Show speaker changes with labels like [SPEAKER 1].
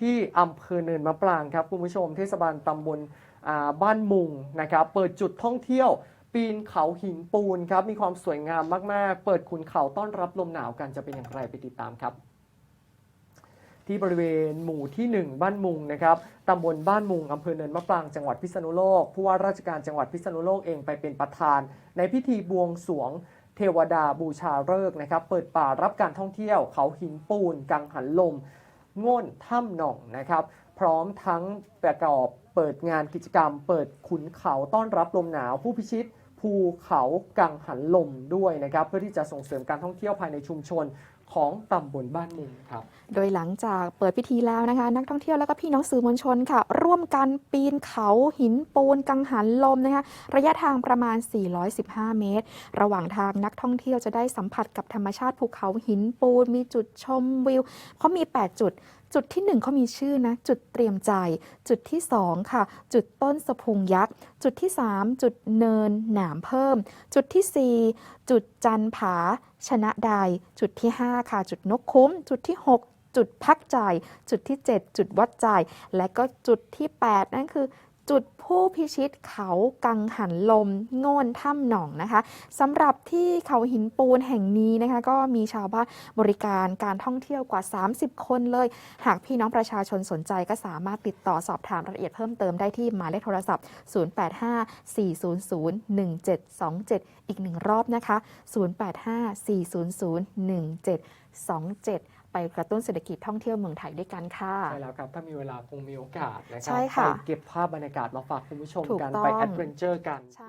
[SPEAKER 1] ที่อำเภอเนินมะปรางครับคุณผู้ชมเทศบาลตำบลบ้านมุงนะครับเปิดจุดท่องเที่ยวปีนเขาหินปูนครับมีความสวยงามมาก ๆ เปิดขุนเขาต้อนรับลมหนาวกันจะเป็นอย่างไรไปติดตามครับ ที่บริเวณหมู่ที่ 1 บ้านมุงนะครับตำบลบ้านมุงอำเภอเนินมะปรางจังหวัดพิษณุโลกผู้ว่าราชการจังหวัดพิษณุโลกเองไปเป็นประธาน ในพิธีบวงสรวงเทวดาบูชาฤกษ์นะครับ เปิดป่ารับการท่องเที่ยวเขาหินปูน กังหันลม ง่นถ้ำหน่องนะครับ พร้อมทั้งประกอบเปิดงานกิจกรรม เปิดขุนเขาต้อนรับลมหนาวผู้พิชิตภูเขากังหันลมด้วยนะครับ เพื่อที่จะส่งเสริมการท่องเที่ยวภายในชุมชน ของตำบลบ้านมุงครับ
[SPEAKER 2] โดยหลังจากเปิดพิธีแล้วนะคะ นักท่องเที่ยวและก็พี่น้องสื่อมวลชนค่ะ ร่วมกันปีนเขาหินปูนกังหันลมนะคะระยะทางประมาณ 415 เมตร ระหว่างทางนักท่องเที่ยวจะได้สัมผัสกับธรรมชาติภูเขาหินปูน มีจุดชมวิวเขามี 8 จุดจุดที่1เขามีชื่อนะ จุดเตรียมใจ จุดที่ 2 ค่ะ จุดต้นสะพุงยักษ์ จุดที่ 3 จุดเนินหนามเพิ่ม จุดทีสี่4 จุดจันผาชนะใด จุดที่ 5 ค่ะ จุดนกคุ้ม จุดที่ 6 จุดพักใจจุดที่ 7 จุดวัดใจและก็จุดที่ 8 นั่นคือ จุดผู้พิชิตเขากังหันลมโง่นถ้ำหนองนะคะสำหรับที่เขาหินปูนแห่งนี้นะคะก็มีชาวบ้านบริการการท่องเที่ยวกว่า 30 คนเลย หากพี่น้องประชาชนสนใจก็สามารถติดต่อสอบถามรายละเอียดเพิ่มเติมได้ที่หมายเลขโทรศัพท์ 0854001727 อีกหนึ่งรอบนะคะ 0854001727 ไปกระตุ้นเศรษฐกิจท่องเที่ยวเมืองไทยด้วยกันค่ะ
[SPEAKER 1] ใช่แล้วครับ ถ้ามีเวลาคงมีโอกาสนะครั
[SPEAKER 2] ใช่ค่ะ
[SPEAKER 1] ไปเก็บภาพบรรยากาศมาฝากคุณผู้ชม
[SPEAKER 2] ถูก
[SPEAKER 1] กัน
[SPEAKER 2] ต้อง
[SPEAKER 1] ไปแอดเวนเจอร์กัน
[SPEAKER 2] ใช่